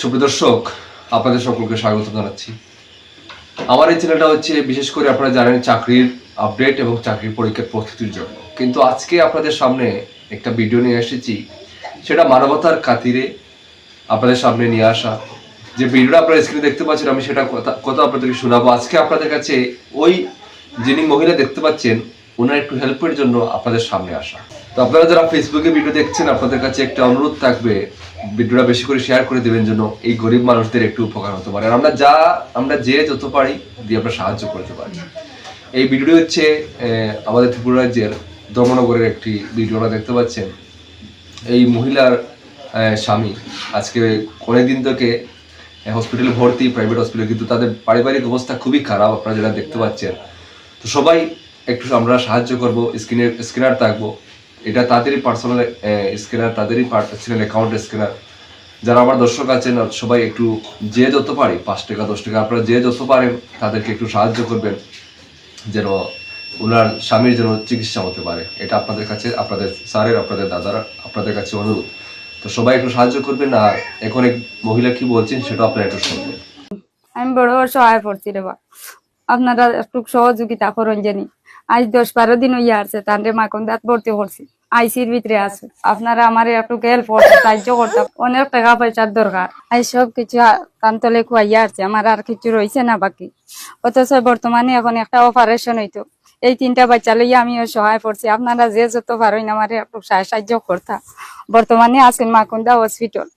সুপ্রদর্শক আপনাদের সকলকে স্বাগত জানাচ্ছি। আমার এই চ্যানেলটা হচ্ছে, বিশেষ করে আপনারা জানেন চাকরির আপডেট এবং চাকরির পরীক্ষার প্রস্তুতির জন্য। কিন্তু আজকে আপনাদের সামনে একটা ভিডিও নিয়ে এসেছি। সেটা মানবতার খাতিরে আপনাদের সামনে নিয়ে আসা। যে ভিডিওটা আপনারা স্ক্রিনে দেখতে পাচ্ছেন, আমি সেটা কথা কথা আপনাদেরকে শোনাবো। আজকে আপনাদের কাছে ওই যিনি মহিলা দেখতে পাচ্ছেন ওনার একটু হেল্পের জন্য আপনাদের সামনে আসা। তো আপনারা যারা ফেসবুকে ভিডিও দেখছেন, আপনাদের কাছে একটা অনুরোধ থাকবে, ভিডিওটা বেশি করে শেয়ার করে দেবেন জন্য এই গরিব মানুষদের একটু উপকার হতে পারে। আর আমরা যা, আমরা যে যত পারি, দিয়ে আমরা সাহায্য করতে পারি। এই ভিডিওটি হচ্ছে আমাদের ত্রিপুরা রাজ্যের ধর্মনগরের একটি ভিডিওটা দেখতে পাচ্ছেন। এই মহিলার স্বামী আজকে অনেকদিন থেকে হসপিটালে ভর্তি প্রাইভেট হসপিটালে কিন্তু তাদের পারিবারিক অবস্থা খুবই খারাপ, আপনারা যেটা দেখতে পাচ্ছেন। তো সবাই একটু আমরা সাহায্য করব স্ক্রিনের স্ক্যানার থাকব। এটা তাদেরই পার্সোনাল স্ক্যানার তাদেরই পার্সোনাল অ্যাকাউন্ট স্ক্যানার যারা আমার দর্শক আছেন সবাই একটু যে যত পারি, পাঁচ টাকা, দশ টাকা, আপনারা যে যত পারেন, তাদেরকে একটু সাহায্য করবেন, যেন ওনার স্বামীর যেন চিকিৎসা হতে পারে। এটা আপনাদের কাছে, আপনাদের স্যারের, আপনাদের দাদার, আপনাদের কাছে অনুরোধ। তো সবাই একটু সাহায্য করবেন, আর এখন এক মহিলা কি বলছেন সেটা আপনারা একটু শুনবেন। আমি বড় সহায় পড়ছি রে বা আপনারা একটু সহযোগিতা করুন জানি। আজ দশ বারো দিন হইয়া আছে তান্ডে মাখন দাঁত ভর্তি করছি? আইসির ভিতরে আছে। আপনারা আমার একটু হেল্প করতে সাহায্য করতে। অনেক টাকা পয়সার দরকার। আই সব কিছু তান্তলে খুয়াইয়া আছে আমার আর কিছু রয়েছে না বাকি। অথচ বর্তমানে এখন একটা অপারেশন হইতো। এই তিনটা বাচ্চা লইয়া আমিও সহায় পড়ছি। আপনারা যে যত পারেন আমার একটু সাহায্য করতা। বর্তমানে আছেন মাকুন্দা হসপিটাল